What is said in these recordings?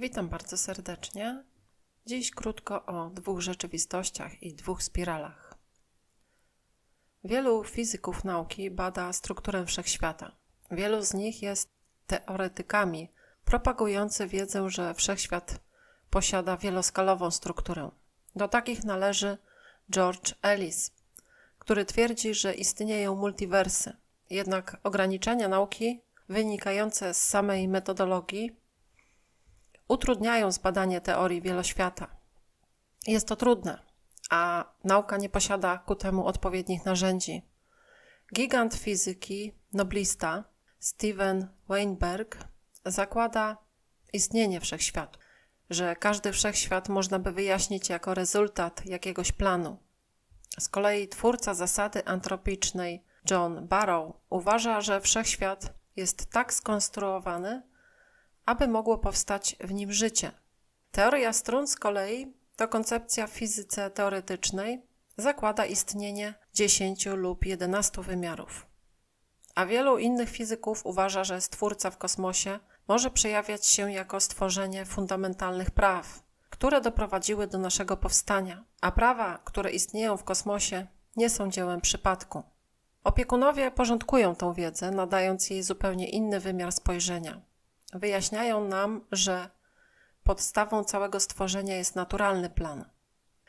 Witam bardzo serdecznie. Dziś krótko o dwóch rzeczywistościach i dwóch spiralach. Wielu fizyków nauki bada strukturę wszechświata. Wielu z nich jest teoretykami propagujący wiedzę, że wszechświat posiada wieloskalową strukturę. Do takich należy George Ellis, który twierdzi, że istnieją multiwersy. Jednak ograniczenia nauki wynikające z samej metodologii utrudniają zbadanie teorii wieloświata. Jest to trudne, a nauka nie posiada ku temu odpowiednich narzędzi. Gigant fizyki, noblista Steven Weinberg zakłada istnienie wszechświatu, że każdy wszechświat można by wyjaśnić jako rezultat jakiegoś planu. Z kolei twórca zasady antropicznej John Barrow uważa, że wszechświat jest tak skonstruowany, aby mogło powstać w nim życie. Teoria strun z kolei to koncepcja w fizyce teoretycznej zakłada istnienie 10 lub 11 wymiarów. A wielu innych fizyków uważa, że stwórca w kosmosie może przejawiać się jako stworzenie fundamentalnych praw, które doprowadziły do naszego powstania, a prawa, które istnieją w kosmosie, nie są dziełem przypadku. Opiekunowie porządkują tą wiedzę, nadając jej zupełnie inny wymiar spojrzenia. Wyjaśniają nam, że podstawą całego stworzenia jest naturalny plan.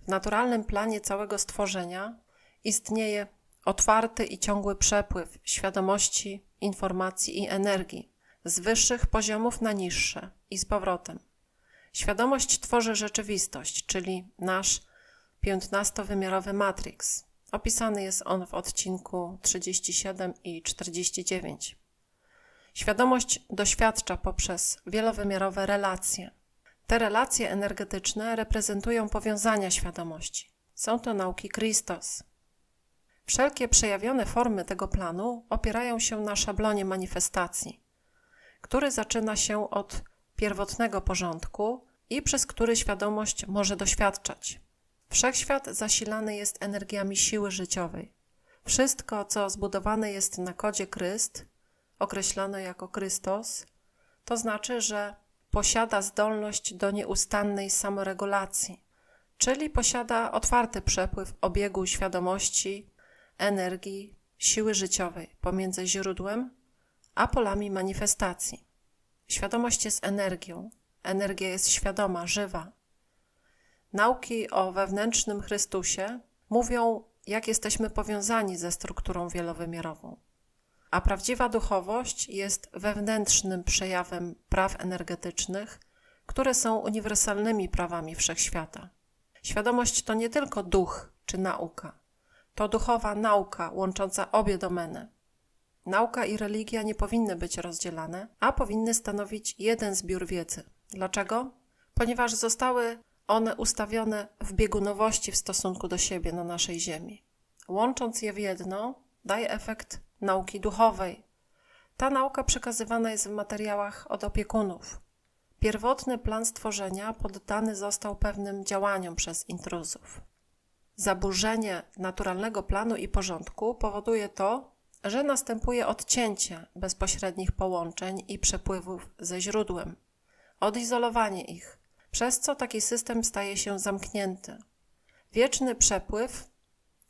W naturalnym planie całego stworzenia istnieje otwarty i ciągły przepływ świadomości, informacji i energii z wyższych poziomów na niższe i z powrotem. Świadomość tworzy rzeczywistość, czyli nasz 15-wymiarowy matrix. Opisany jest on w odcinku 37 i 49. Świadomość doświadcza poprzez wielowymiarowe relacje. Te relacje energetyczne reprezentują powiązania świadomości. Są to nauki Christos. Wszelkie przejawione formy tego planu opierają się na szablonie manifestacji, który zaczyna się od pierwotnego porządku i przez który świadomość może doświadczać. Wszechświat zasilany jest energiami siły życiowej. Wszystko, co zbudowane jest na kodzie Chryst, określone jako Chrystos, to znaczy, że posiada zdolność do nieustannej samoregulacji, czyli posiada otwarty przepływ obiegu świadomości, energii, siły życiowej pomiędzy źródłem a polami manifestacji. Świadomość jest energią, energia jest świadoma, żywa. Nauki o wewnętrznym Chrystusie mówią, jak jesteśmy powiązani ze strukturą wielowymiarową. A prawdziwa duchowość jest wewnętrznym przejawem praw energetycznych, które są uniwersalnymi prawami wszechświata. Świadomość to nie tylko duch czy nauka, to duchowa nauka łącząca obie domeny. Nauka i religia nie powinny być rozdzielane, a powinny stanowić jeden zbiór wiedzy. Dlaczego? Ponieważ zostały one ustawione w biegunowości w stosunku do siebie na naszej Ziemi. Łącząc je w jedno, daje efekt nauki duchowej. Ta nauka przekazywana jest w materiałach od opiekunów. Pierwotny plan stworzenia poddany został pewnym działaniom przez intruzów. Zaburzenie naturalnego planu i porządku powoduje to, że następuje odcięcie bezpośrednich połączeń i przepływów ze źródłem, odizolowanie ich, przez co taki system staje się zamknięty. Wieczny przepływ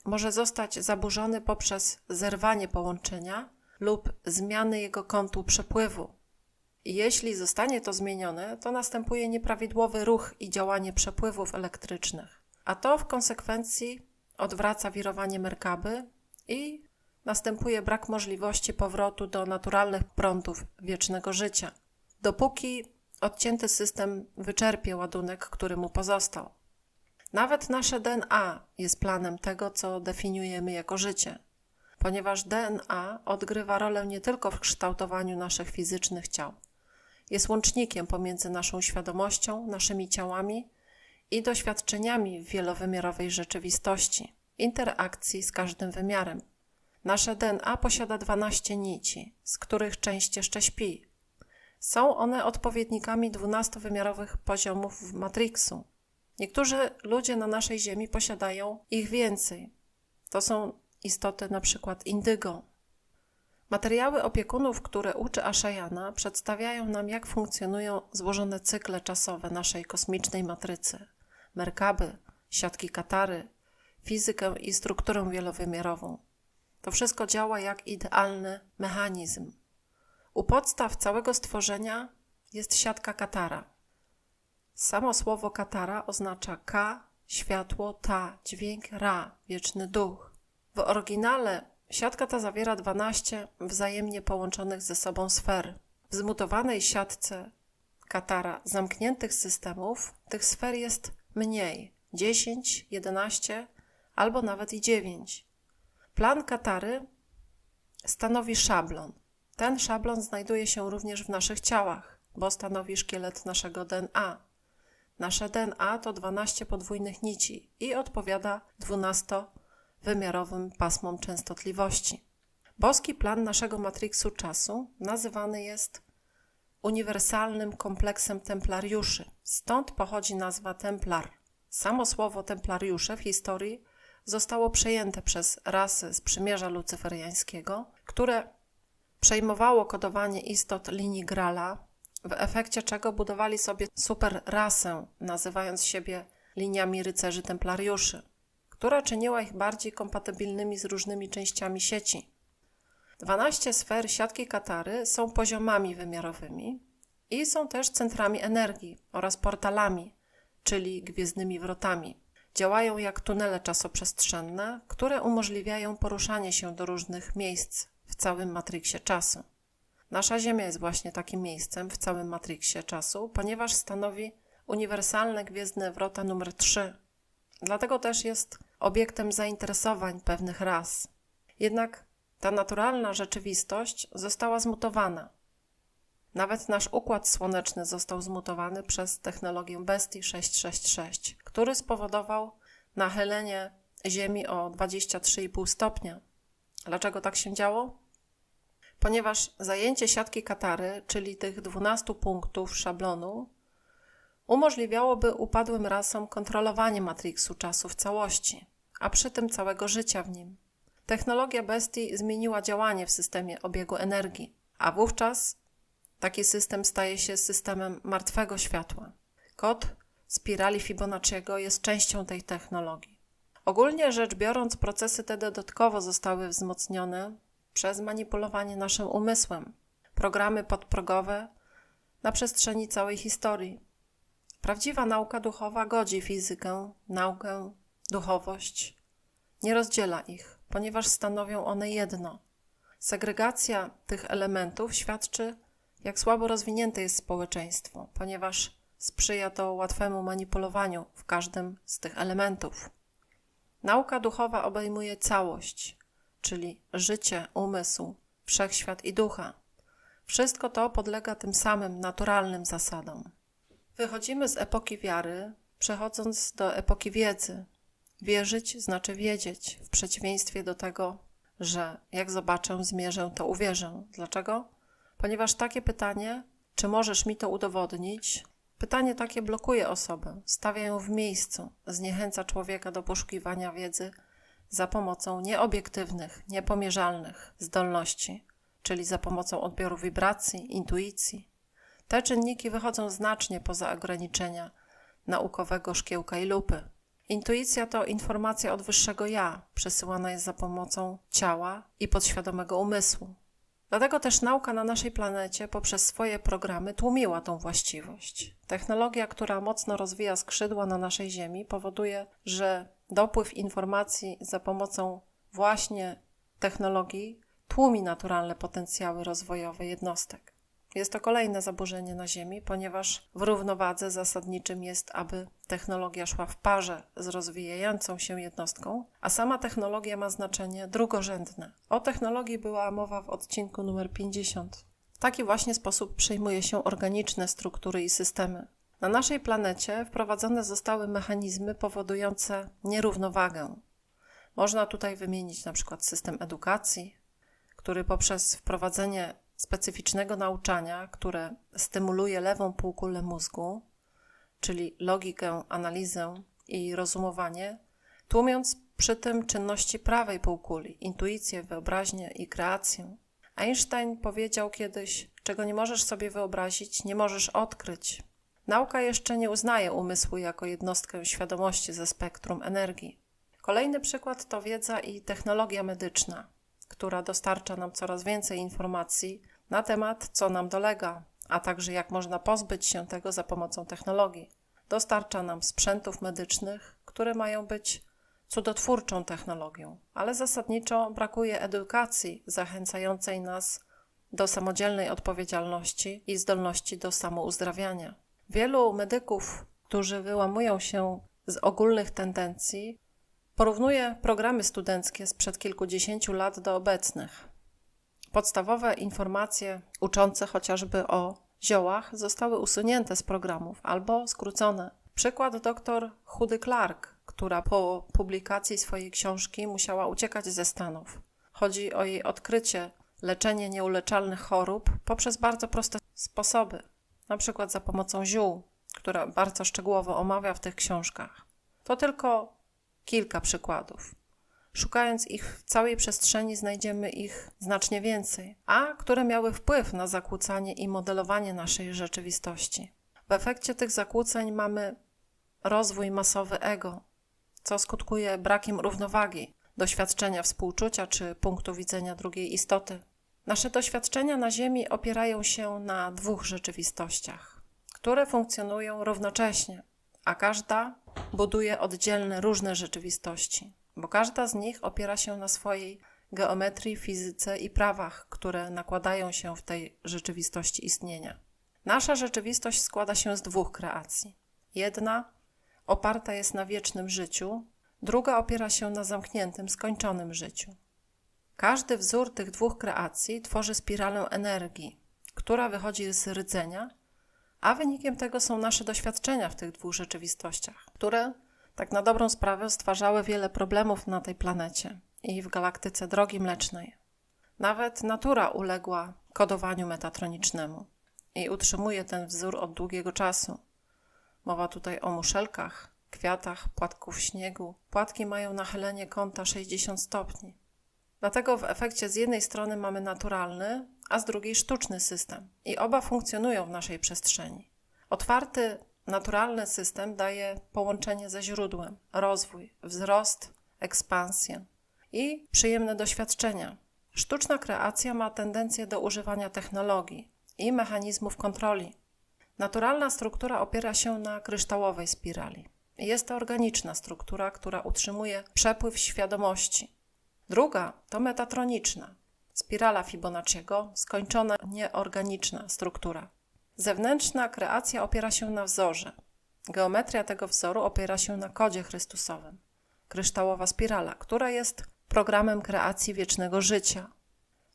może zostać zaburzony poprzez zerwanie połączenia lub zmiany jego kątu przepływu. Jeśli zostanie to zmienione, to następuje nieprawidłowy ruch i działanie przepływów elektrycznych, a to w konsekwencji odwraca wirowanie Merkaby i następuje brak możliwości powrotu do naturalnych prądów wiecznego życia, dopóki odcięty system wyczerpie ładunek, który mu pozostał. Nawet nasze DNA jest planem tego, co definiujemy jako życie, ponieważ DNA odgrywa rolę nie tylko w kształtowaniu naszych fizycznych ciał, jest łącznikiem pomiędzy naszą świadomością, naszymi ciałami i doświadczeniami w wielowymiarowej rzeczywistości, interakcji z każdym wymiarem. Nasze DNA posiada 12 nici, z których część jeszcze śpi. Są one odpowiednikami 12-wymiarowych poziomów Matrixu, Niektórzy ludzie na naszej Ziemi posiadają ich więcej. To są istoty na przykład indygo. Materiały opiekunów, które uczy Ashayana, przedstawiają nam, jak funkcjonują złożone cykle czasowe naszej kosmicznej matrycy, merkaby, siatki Katary, fizykę i strukturę wielowymiarową. To wszystko działa jak idealny mechanizm. U podstaw całego stworzenia jest siatka Katara. Samo słowo Katara oznacza Ka, światło, Ta, dźwięk, Ra, wieczny duch. W oryginale siatka ta zawiera 12 wzajemnie połączonych ze sobą sfer. W zmutowanej siatce Katara zamkniętych systemów tych sfer jest mniej 10, 11 albo nawet i 9. Plan Katary stanowi szablon. Ten szablon znajduje się również w naszych ciałach, bo stanowi szkielet naszego DNA. Nasze DNA to 12 podwójnych nici i odpowiada 12-wymiarowym pasmom częstotliwości. Boski plan naszego matriksu czasu nazywany jest uniwersalnym kompleksem templariuszy. Stąd pochodzi nazwa templar. Samo słowo templariusze w historii zostało przejęte przez rasy z przymierza lucyferiańskiego, które przejmowało kodowanie istot linii Grala, w efekcie czego budowali sobie super rasę, nazywając siebie liniami rycerzy templariuszy, która czyniła ich bardziej kompatybilnymi z różnymi częściami sieci. 12 sfer siatki Katary są poziomami wymiarowymi i są też centrami energii oraz portalami, czyli gwiezdnymi wrotami. Działają jak tunele czasoprzestrzenne, które umożliwiają poruszanie się do różnych miejsc w całym matriksie czasu. Nasza Ziemia jest właśnie takim miejscem w całym matriksie czasu, ponieważ stanowi uniwersalne gwiezdne wrota numer 3. Dlatego też jest obiektem zainteresowań pewnych ras. Jednak ta naturalna rzeczywistość została zmutowana. Nawet nasz układ słoneczny został zmutowany przez technologię Bestii 666, który spowodował nachylenie Ziemi o 23,5 stopnia. Dlaczego tak się działo? Ponieważ zajęcie siatki Katary, czyli tych 12 punktów szablonu, umożliwiałoby upadłym rasom kontrolowanie matriksu czasu w całości, a przy tym całego życia w nim. Technologia bestii zmieniła działanie w systemie obiegu energii, a wówczas taki system staje się systemem martwego światła. Kod spirali Fibonacciego jest częścią tej technologii. Ogólnie rzecz biorąc, procesy te dodatkowo zostały wzmocnione przez manipulowanie naszym umysłem, programy podprogowe na przestrzeni całej historii. Prawdziwa nauka duchowa godzi fizykę, naukę, duchowość, nie rozdziela ich, ponieważ stanowią one jedno. Segregacja tych elementów świadczy, jak słabo rozwinięte jest społeczeństwo, ponieważ sprzyja to łatwemu manipulowaniu w każdym z tych elementów. Nauka duchowa obejmuje całość, czyli życie, umysł, wszechświat i ducha. Wszystko to podlega tym samym naturalnym zasadom. Wychodzimy z epoki wiary, przechodząc do epoki wiedzy. Wierzyć znaczy wiedzieć, w przeciwieństwie do tego, że jak zobaczę, zmierzę, to uwierzę. Dlaczego? Ponieważ takie pytanie, czy możesz mi to udowodnić, pytanie takie blokuje osobę, stawia ją w miejscu, zniechęca człowieka do poszukiwania wiedzy za pomocą nieobiektywnych, niepomierzalnych zdolności, czyli za pomocą odbioru wibracji, intuicji. Te czynniki wychodzą znacznie poza ograniczenia naukowego szkiełka i lupy. Intuicja to informacja od wyższego ja, przesyłana jest za pomocą ciała i podświadomego umysłu. Dlatego też nauka na naszej planecie poprzez swoje programy tłumiła tą właściwość. Technologia, która mocno rozwija skrzydła na naszej Ziemi, powoduje, że dopływ informacji za pomocą właśnie technologii tłumi naturalne potencjały rozwojowe jednostek. Jest to kolejne zaburzenie na Ziemi, ponieważ w równowadze zasadniczym jest, aby technologia szła w parze z rozwijającą się jednostką, a sama technologia ma znaczenie drugorzędne. O technologii była mowa w odcinku numer 50. W taki właśnie sposób przejmuje się organiczne struktury i systemy. Na naszej planecie wprowadzone zostały mechanizmy powodujące nierównowagę. Można tutaj wymienić na przykład system edukacji, który poprzez wprowadzenie specyficznego nauczania, które stymuluje lewą półkulę mózgu, czyli logikę, analizę i rozumowanie, tłumiąc przy tym czynności prawej półkuli, intuicję, wyobraźnię i kreację, Einstein powiedział kiedyś: Czego nie możesz sobie wyobrazić, nie możesz odkryć. Nauka jeszcze nie uznaje umysłu jako jednostkę świadomości ze spektrum energii. Kolejny przykład to wiedza i technologia medyczna, która dostarcza nam coraz więcej informacji na temat, co nam dolega, a także jak można pozbyć się tego za pomocą technologii. Dostarcza nam sprzętów medycznych, które mają być cudotwórczą technologią, ale zasadniczo brakuje edukacji zachęcającej nas do samodzielnej odpowiedzialności i zdolności do samouzdrawiania. Wielu medyków, którzy wyłamują się z ogólnych tendencji, porównuje programy studenckie sprzed kilkudziesięciu lat do obecnych. Podstawowe informacje uczące chociażby o ziołach zostały usunięte z programów albo skrócone. Przykład dr Hudy Clark, która po publikacji swojej książki musiała uciekać ze Stanów. Chodzi o jej odkrycie leczenie nieuleczalnych chorób poprzez bardzo proste sposoby, na przykład za pomocą ziół, które bardzo szczegółowo omawia w tych książkach. To tylko kilka przykładów. Szukając ich w całej przestrzeni, znajdziemy ich znacznie więcej, a które miały wpływ na zakłócanie i modelowanie naszej rzeczywistości. W efekcie tych zakłóceń mamy rozwój masowy ego, co skutkuje brakiem równowagi, doświadczenia współczucia czy punktu widzenia drugiej istoty. Nasze doświadczenia na Ziemi opierają się na dwóch rzeczywistościach, które funkcjonują równocześnie, a każda buduje oddzielne, różne rzeczywistości, bo każda z nich opiera się na swojej geometrii, fizyce i prawach, które nakładają się w tej rzeczywistości istnienia. Nasza rzeczywistość składa się z dwóch kreacji. Jedna oparta jest na wiecznym życiu, druga opiera się na zamkniętym, skończonym życiu. Każdy wzór tych dwóch kreacji tworzy spiralę energii, która wychodzi z rdzenia, a wynikiem tego są nasze doświadczenia w tych dwóch rzeczywistościach, które tak na dobrą sprawę stwarzały wiele problemów na tej planecie i w galaktyce Drogi Mlecznej. Nawet natura uległa kodowaniu metatronicznemu i utrzymuje ten wzór od długiego czasu. Mowa tutaj o muszelkach, kwiatach, płatków śniegu. Płatki mają nachylenie kąta 60 stopni. Dlatego w efekcie z jednej strony mamy naturalny, a z drugiej sztuczny system i oba funkcjonują w naszej przestrzeni. Otwarty, naturalny system daje połączenie ze źródłem, rozwój, wzrost, ekspansję i przyjemne doświadczenia. Sztuczna kreacja ma tendencję do używania technologii i mechanizmów kontroli. Naturalna struktura opiera się na kryształowej spirali. Jest to organiczna struktura, która utrzymuje przepływ świadomości. Druga to metatroniczna, spirala Fibonacciego, skończona nieorganiczna struktura. Zewnętrzna kreacja opiera się na wzorze. Geometria tego wzoru opiera się na kodzie Chrystusowym. Kryształowa spirala, która jest programem kreacji wiecznego życia.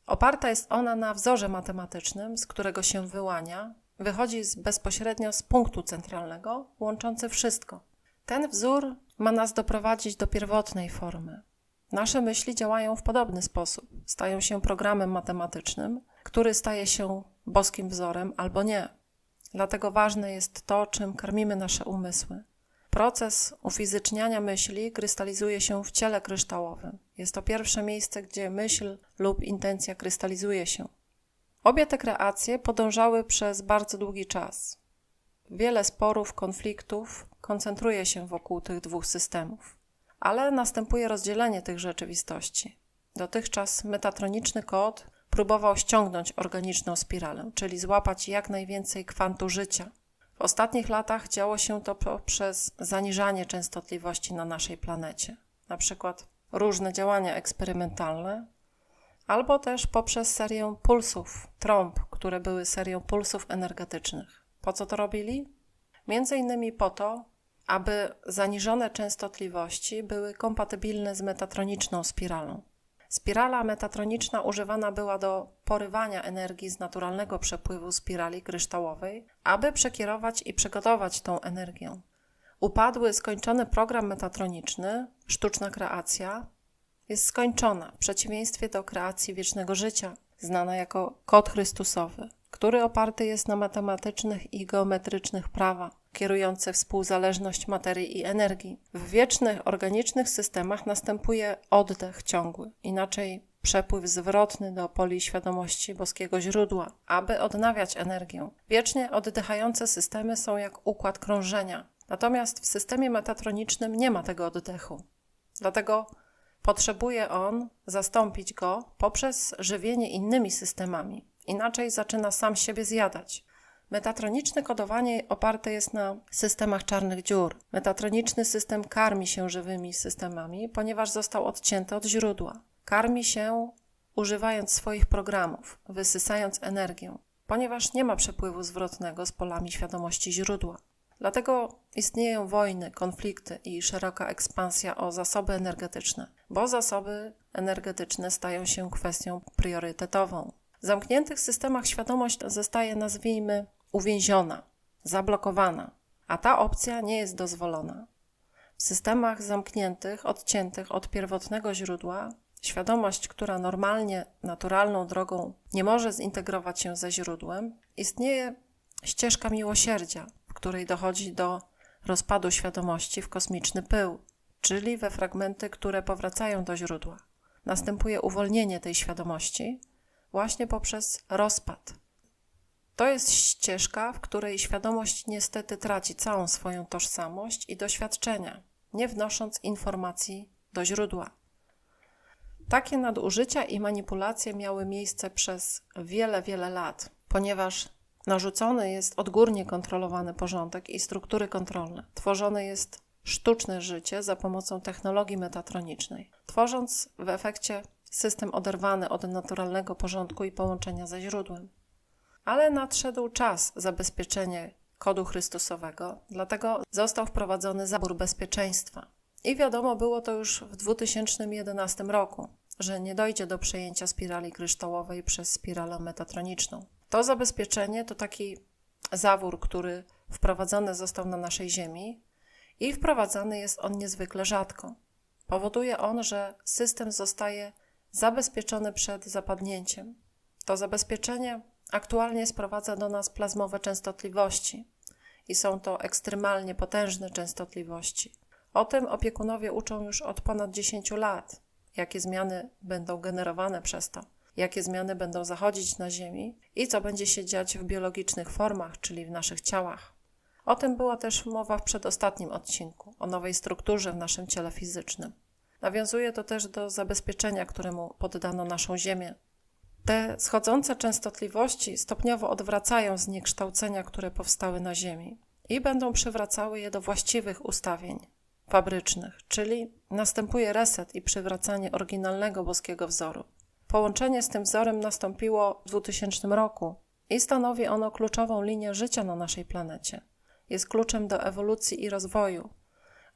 Oparta jest ona na wzorze matematycznym, z którego się wyłania, wychodzi z, bezpośrednio z punktu centralnego, łączący wszystko. Ten wzór ma nas doprowadzić do pierwotnej formy. Nasze myśli działają w podobny sposób. Stają się programem matematycznym, który staje się boskim wzorem albo nie. Dlatego ważne jest to, czym karmimy nasze umysły. Proces ufizyczniania myśli krystalizuje się w ciele kryształowym. Jest to pierwsze miejsce, gdzie myśl lub intencja krystalizuje się. Obie te kreacje podążały przez bardzo długi czas. Wiele sporów, konfliktów koncentruje się wokół tych dwóch systemów, ale następuje rozdzielenie tych rzeczywistości. Dotychczas metatroniczny kod próbował ściągnąć organiczną spiralę, czyli złapać jak najwięcej kwantu życia. W ostatnich latach działo się to poprzez zaniżanie częstotliwości na naszej planecie, na przykład różne działania eksperymentalne, albo też poprzez serię pulsów, trąb, które były serią pulsów energetycznych. Po co to robili? Między innymi po to, aby zaniżone częstotliwości były kompatybilne z metatroniczną spiralą. Spirala metatroniczna używana była do porywania energii z naturalnego przepływu spirali kryształowej, aby przekierować i przygotować tą energię. Upadły skończony program metatroniczny, sztuczna kreacja, jest skończona w przeciwieństwie do kreacji wiecznego życia, znana jako kod Chrystusowy, który oparty jest na matematycznych i geometrycznych prawach kierujące współzależność materii i energii. W wiecznych, organicznych systemach następuje oddech ciągły, inaczej przepływ zwrotny do poli świadomości boskiego źródła, aby odnawiać energię. Wiecznie oddychające systemy są jak układ krążenia, natomiast w systemie metatronicznym nie ma tego oddechu. Dlatego potrzebuje on zastąpić go poprzez żywienie innymi systemami. Inaczej zaczyna sam siebie zjadać. Metatroniczne kodowanie oparte jest na systemach czarnych dziur. Metatroniczny system karmi się żywymi systemami, ponieważ został odcięty od źródła. Karmi się używając swoich programów, wysysając energię, ponieważ nie ma przepływu zwrotnego z polami świadomości źródła. Dlatego istnieją wojny, konflikty i szeroka ekspansja o zasoby energetyczne, bo zasoby energetyczne stają się kwestią priorytetową. W zamkniętych systemach świadomość zostaje, nazwijmy, uwięziona, zablokowana, a ta opcja nie jest dozwolona. W systemach zamkniętych, odciętych od pierwotnego źródła, świadomość, która normalnie, naturalną drogą nie może zintegrować się ze źródłem, istnieje ścieżka miłosierdzia, w której dochodzi do rozpadu świadomości w kosmiczny pył, czyli we fragmenty, które powracają do źródła. Następuje uwolnienie tej świadomości właśnie poprzez rozpad. To jest ścieżka, w której świadomość niestety traci całą swoją tożsamość i doświadczenia, nie wnosząc informacji do źródła. Takie nadużycia i manipulacje miały miejsce przez wiele, wiele lat, ponieważ narzucony jest odgórnie kontrolowany porządek i struktury kontrolne. Tworzone jest sztuczne życie za pomocą technologii metatronicznej, tworząc w efekcie system oderwany od naturalnego porządku i połączenia ze źródłem. Ale nadszedł czas zabezpieczenia kodu Chrystusowego, dlatego został wprowadzony zabór bezpieczeństwa. I wiadomo było to już w 2011 roku, że nie dojdzie do przejęcia spirali kryształowej przez spiralę metatroniczną. To zabezpieczenie to taki zawór, który wprowadzony został na naszej Ziemi i wprowadzany jest on niezwykle rzadko. Powoduje on, że system zostaje zabezpieczony przed zapadnięciem. To zabezpieczenie aktualnie sprowadza do nas plazmowe częstotliwości i są to ekstremalnie potężne częstotliwości. O tym opiekunowie uczą już od ponad 10 lat, jakie zmiany będą generowane przez to, jakie zmiany będą zachodzić na Ziemi i co będzie się dziać w biologicznych formach, czyli w naszych ciałach. O tym była też mowa w przedostatnim odcinku, o nowej strukturze w naszym ciele fizycznym. Nawiązuje to też do zabezpieczenia, któremu poddano naszą Ziemię. Te schodzące częstotliwości stopniowo odwracają zniekształcenia, które powstały na Ziemi i będą przywracały je do właściwych ustawień fabrycznych, czyli następuje reset i przywracanie oryginalnego boskiego wzoru. Połączenie z tym wzorem nastąpiło w 2000 roku i stanowi ono kluczową linię życia na naszej planecie. Jest kluczem do ewolucji i rozwoju,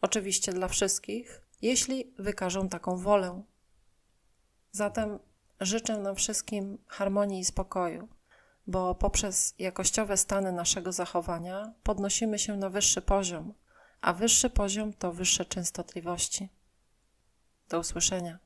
oczywiście dla wszystkich, jeśli wykażą taką wolę. Zatem życzę nam wszystkim harmonii i spokoju, bo poprzez jakościowe stany naszego zachowania podnosimy się na wyższy poziom, a wyższy poziom to wyższe częstotliwości. Do usłyszenia.